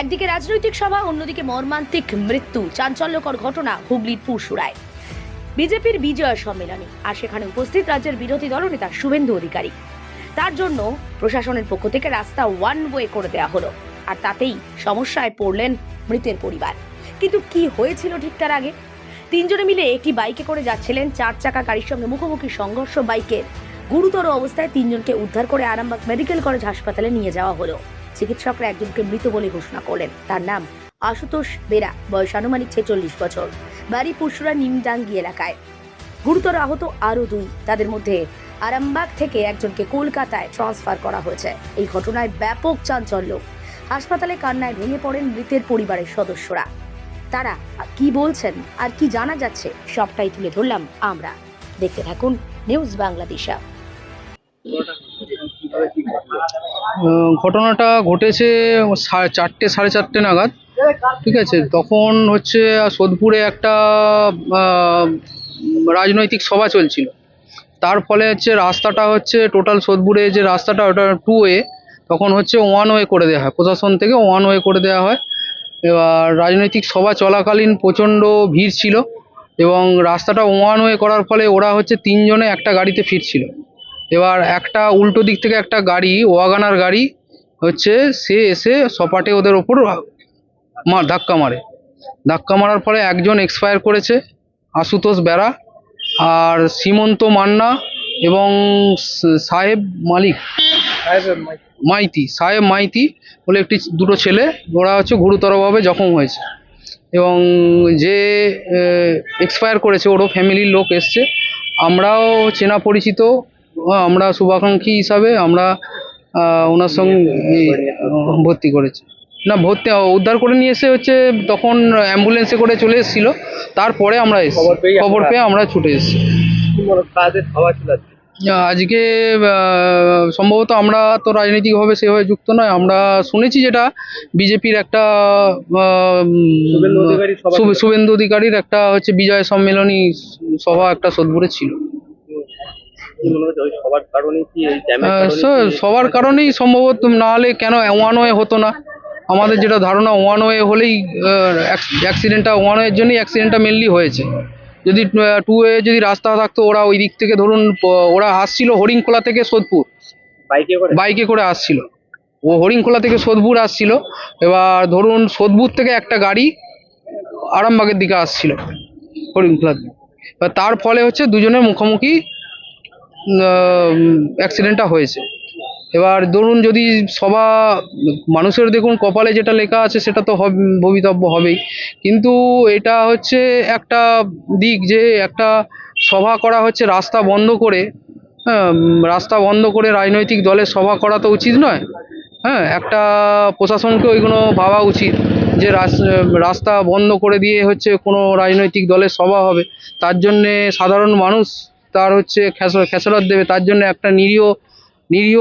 একদিকে রাজনৈতিক সভা, অন্যদিকে মর্মান্তিক মৃত্যু, চাঞ্চল্যকর ঘটনা হুগলির পুরসুরায়। বিজেপির বিজয় সম্মেলনে, আর সেখানে উপস্থিত রাজ্যের বিরোধী দলনেতা শুভেন্দু অধিকারী। তার জন্য প্রশাসনের পক্ষ থেকে রাস্তা ওয়ান ওয়ে করে দেওয়া হলো, আর তাতেই সমস্যায় পড়লেন মৃতের পরিবার। কিন্তু কি হয়েছিল ঠিক তার আগে? তিনজনে মিলে একটি বাইকে করে যাচ্ছিলেন, চার চাকা গাড়ির সঙ্গে মুখোমুখি সংঘর্ষ, বাইকের গুরুতর অবস্থায় তিনজনকে উদ্ধার করে আরামবাগ মেডিকেল কলেজ হাসপাতালে নিয়ে যাওয়া হলো। চিকিৎসকরা একজনকে মৃত বলে ঘোষণা করলেন। তার নাম আশুতোষ বেরা, বয়স আনুমানিক ছেচল্লিশ বছর। বাড়ি পুশুরা নিমডাঙ্গি এলাকায়। গুরুতর আহত আরও দুই। তাদের মধ্যে আরামবাগ থেকে একজনকে কলকাতায় ট্রান্সফার করা হয়েছে। এই ঘটনায় ব্যাপক চাঞ্চল্য। হাসপাতালে কান্নায় ভেঙে পড়েন মৃতের পরিবারের সদস্যরা। তারা কি বলছেন আর কি জানা যাচ্ছে, সবটাই তুলে ধরলাম আমরা। দেখতে থাকুন নিউজ বাংলাদেশা। ঘটনাটা ঘটেছে চারটে, সাড়ে চারটে নাগাদ। ঠিক আছে, তখন হচ্ছে সোদপুরে একটা রাজনৈতিক সভা চলছিল। তার ফলে হচ্ছে রাস্তাটা হচ্ছে টোটাল সোদপুরে যে রাস্তাটা ওটা টু ওয়ে তখন হচ্ছে ওয়ান ওয়ে করে দেওয়া হয়। প্রশাসন থেকে ওয়ান ওয়ে করে দেওয়া হয়। এবার রাজনৈতিক সভা চলাকালীন প্রচণ্ড ভিড় ছিল এবং রাস্তাটা ওয়ান ওয়ে করার ফলে ওরা হচ্ছে তিনজনে একটা গাড়িতে ফিরছিল। এবার একটা উল্টো দিক থেকে একটা গাড়ি, ওয়াগানার গাড়ি হচ্ছে, সে এসে সপাটে ওদের ওপর মা, ধাক্কা মারে। ধাক্কা মারার ফলে একজন এক্সপায়ার করেছে, আশুতোষ বেড়া আর সীমন্ত মান্না এবং সাহেব মালিক। মাইতি, সাহেব মাইতি বলে একটি দুটো ছেলে, ওরা হচ্ছে গুরুতরভাবে জখম হয়েছে। এবং যে এক্সপায়ার করেছে, ওরও ফ্যামিলির লোক এসছে। আমরাও চেনা পরিচিত আমরা শুভাকাঙ্ক্ষী হিসাবে আমরা ওনার সঙ্গে ভর্তি করেছি। না ভর্তি উদ্ধার করে নিয়ে এসে হচ্ছে তখন অ্যাম্বুলেন্সে করে চলে এসেছিল। তারপরে আমরা এসেছি। খবর পেয়ে আমরা ছুটে এসেছি। হয় আজকে? সম্ভবত আমরা তো রাজনৈতিকভাবে সেভাবে যুক্ত নয়। আমরা শুনেছি যেটা বিজেপির একটা। শুভেন্দু অধিকারীর একটা হচ্ছে বিজয় সম্মেলনী সভা একটা সোদপুরে ছিল। কি মনে হচ্ছে? সবার কারণে কি এই জ্যামের আহ, কারণে স- কি- সবার কারণেই সম্ভবত না হলে কেন ওয়ান ওয়ে হতো না? আমাদের যেটা ধারণা ওয়ান ওয়ে হলেই অ্যাক্সিডেন্টটা ওয়ান ওয়ের জন্যই অ্যাক্সিডেন্টটা মেনলি হয়েছে। যদি টু ওয়ে যদি রাস্তা থাকতো ওরা ওই দিক থেকে ধরুন ওরা আসছিল হরিংখোলা থেকে সোদপুর। বাইকে করে? বাইকে করে আসছিল। ও হরিংখোলা থেকে সোদপুর আসছিল। এবার ধরুন সোদপুর থেকে একটা গাড়ি আরামবাগের দিকে আসছিল হরিংখোলার দিকে। এবার তার ফলে হচ্ছে দুজনের মুখোমুখি অ্যাক্সিডেন্টটা হয়েছে। এবার ধরুন যদি সবা মানুষের দেখুন কপালে যেটা লেখা আছে সেটা তো ভবিতব্য হবেই। কিন্তু এটা হচ্ছে একটা দিক যে একটা সভা করা হচ্ছে রাস্তা বন্ধ করে হ্যাঁ রাস্তা বন্ধ করে রাজনৈতিক দলের সভা করা তো উচিত নয়। হ্যাঁ একটা প্রশাসনকে ওইগুলো ভাবা উচিত যে রাস- রাস্তা বন্ধ করে দিয়ে হচ্ছে কোনো রাজনৈতিক দলের সভা হবে। তার জন্যে সাধারণ মানুষ তার হচ্ছে খেস- খেসারত দেবে, তার জন্য একটা নিরীহ নিরীহ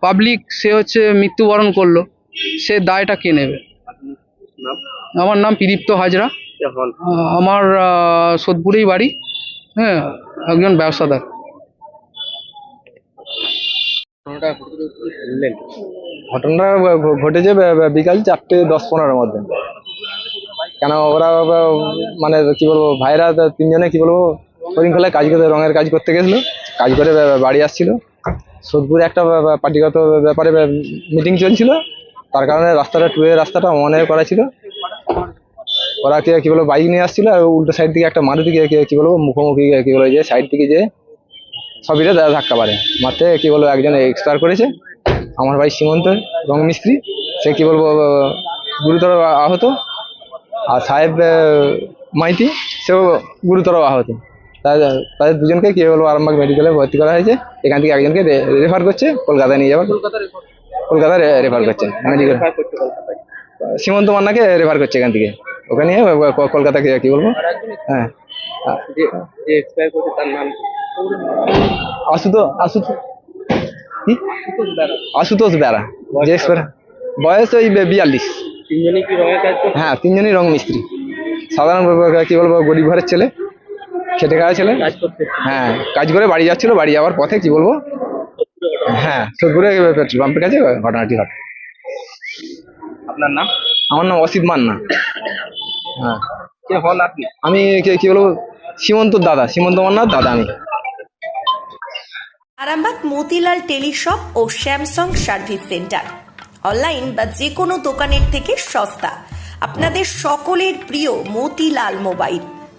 পাবলিক সে হচ্ছে মৃত্যুবরণ করল। সে দায়টা কে নেবে? আমার নাম প্রদীপ্ত হাজরা। আমার সোদপুরেই বাড়ি। হ্যাঁ একজন ব্যবসাদার। ঘটনাটা ঘটেছে বিকাল চারটে দশ পনেরোর মধ্যে। কেন ওরা মানে কি বলব, ভাইরা তিনজনে কি বলব হরিণখোলায় কাজ করতে রঙের কাজ করতে গেছিল, কাজ করে বাড়ি আসছিল। সোদপুরে একটা পার্টিগত ব্যাপারে মিটিং চলছিল, তার কারণে রাস্তাটা টুয়ে রাস্তাটা মনে করা ছিল। ওরা কি বলব বাইক নিয়ে আসছিল, আর উল্টো সাইড থেকে একটা মারুতি কি- কি- বলব, মুখোমুখি কি বলব যে সাইড থেকে যে সবিটা ধাক্কা পারে মারতে কি বলব, একজন এক্সপায়ার করেছে, আমার ভাই সীমন্ত রং মিস্ত্রি। সে কী বলব গুরুতর আহত। আর সাহেব মাইতি, সেও গুরুতর আহত। তাদের দুজনকে কি বলব আরামবাগ মেডিকেলে ভর্তি করা হয়েছে। এখান থেকে একজনকে রেফার করছে কলকাতায় নিয়ে যাওয়ার কলকাতায় রেফার করছে করতে সীমন্ত মান্নাকে রেফার করছে এখান থেকে। ওখানে নিয়ে ক- বলব? হ্যাঁ। কি? আশুতোষ বেরা। আশুতোষ বেড়া। যে বয়স ওই বিয়াল্লিশ। তিনজনই কি রঙের কাজ হ্যাঁ তিনজনই রং মিস্ত্রি। সাধারণ কি বলব গরিব ঘরের ছেলে। খেটে খাওয়া ছেলে কাজ করতে হ্যাঁ কাজ করে বাড়ি যাচ্ছিল বাড়ি যাওয়ার পথে কি বলব? হ্যাঁ সোদপুরে পেট্রোল পাম্পের কাছে ঘটনাটি ঘটে। আপনার নাম? আমার নাম অসিত মান্না। হ্যাঁ। কে হন আপনি? আমি কি কি বলব? সীমন্তর দাদা সীমন্ত মান্নার দাদা আমি। আরামবাগ মতিলাল টেলিশপ ও স্যামসাং সার্ভিস সেন্টার। অনলাইন বা যে কোনো দোকানের থেকে সস্তা। আপনাদের সকলের প্রিয় মতিলাল মোবাইল।